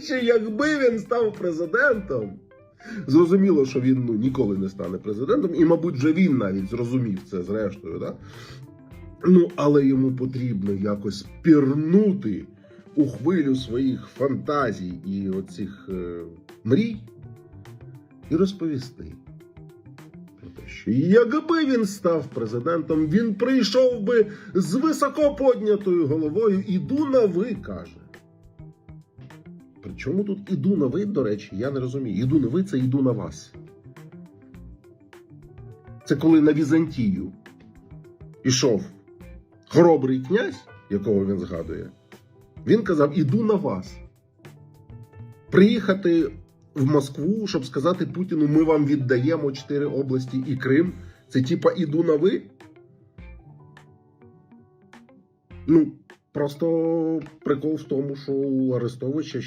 ще якби він став президентом. Зрозуміло, що він ну, ніколи не стане президентом, і, мабуть, вже він навіть зрозумів це зрештою. Да? Ну, але йому потрібно якось пірнути у хвилю своїх фантазій і оцих е, мрій і розповісти про те, що якби він став президентом, він прийшов би з високо поднятою головою. Іду на ви, каже. Причому тут іду на ви, до речі, я не розумію. Іду на ви це іду на вас. Це коли на Візантію ішов хоробрий князь, якого він згадує, він казав: Іду на вас. Приїхати в Москву, щоб сказати Путіну, ми вам віддаємо чотири області і Крим. Це типа іду на ви. Ну, просто прикол в тому, що у Арестовича